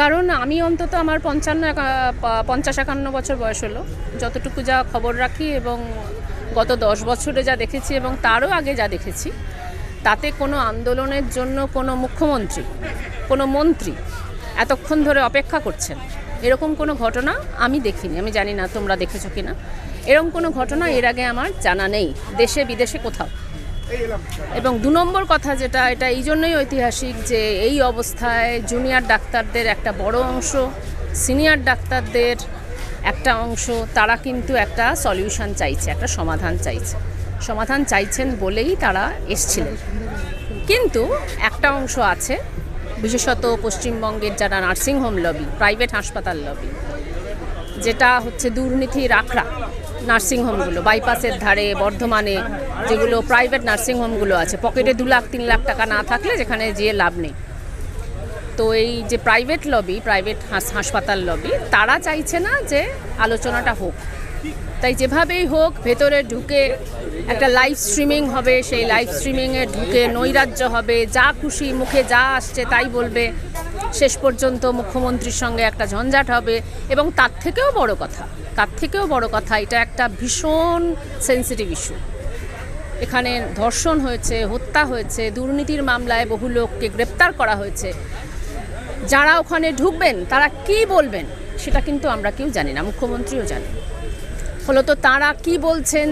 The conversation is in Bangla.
কারণ আমি অন্তত আমার পঞ্চান্ন পঞ্চাশ একান্ন বছর বয়স হলো। যতটুকু যা খবর রাখি এবং গত দশ বছরে যা দেখেছি এবং তারও আগে যা দেখেছি, তাতে কোনো আন্দোলনের জন্য কোনো মুখ্যমন্ত্রী, কোনো মন্ত্রী এতক্ষণ ধরে অপেক্ষা করছেন। এরকম কোনো ঘটনা আমি দেখিনি। আমি জানি না তোমরা দেখেছ কি না এরকম কোনো ঘটনা এর আগে আমার জানা নেই, দেশে, বিদেশে কোথাও। এবং দু নম্বর কথা যেটা, এটা এই জন্যই ঐতিহাসিক যে এই অবস্থায় জুনিয়র ডাক্তারদের একটা বড় অংশ, সিনিয়র ডাক্তারদের একটা অংশ, তারা কিন্তু একটা সলিউশন চাইছে, একটা সমাধান চাইছে। সমাধান চাইছেন বলেই তারা এসছিলেন। কিন্তু একটা অংশ আছে, বিশেষত পশ্চিমবঙ্গের যারা নার্সিংহোম লবি, প্রাইভেট হাসপাতাল লবি, যেটা হচ্ছে দুর্নীতির আখড়া। নার্সিংহোমগুলো, বাইপাসের ধারে, বর্ধমানে যেগুলো প্রাইভেট নার্সিংহোমগুলো আছে, পকেটে দু লাখ, তিন লাখ টাকা না থাকলে যেখানে যেয়ে লাভ নেই। তো এই যে প্রাইভেট লবি প্রাইভেট হাসপাতাল লবি তারা চাইছে না যে আলোচনাটা হোক। তাই যেভাবেই হোক, ভেতরে ঢুকে একটা লাইভ স্ট্রিমিং হবে, সেই লাইভ স্ট্রিমিংয়ে ঢুকে নৈরাজ্য হবে, যা খুশি মুখে যা আসছে তাই বলবে। শেষ পর্যন্ত মুখ্যমন্ত্রীর সঙ্গে একটা ঝঞ্ঝাট হবে এবং তার থেকেও বড় কথা, তার থেকেও বড় কথা, এটা একটা ভীষণ সেন্সিটিভ ইস্যু এখানে ধর্ষণ হয়েছে, হত্যা হয়েছে, দুর্নীতির মামলায় বহু লোককে গ্রেপ্তার করা হয়েছে। যারা ওখানে ঢুকবেন, তারা কি বলবেন, সেটা কিন্তু আমরা কেউ জানি না, মুখ্যমন্ত্রীও জানেন। ফলত তারা কি বলছেন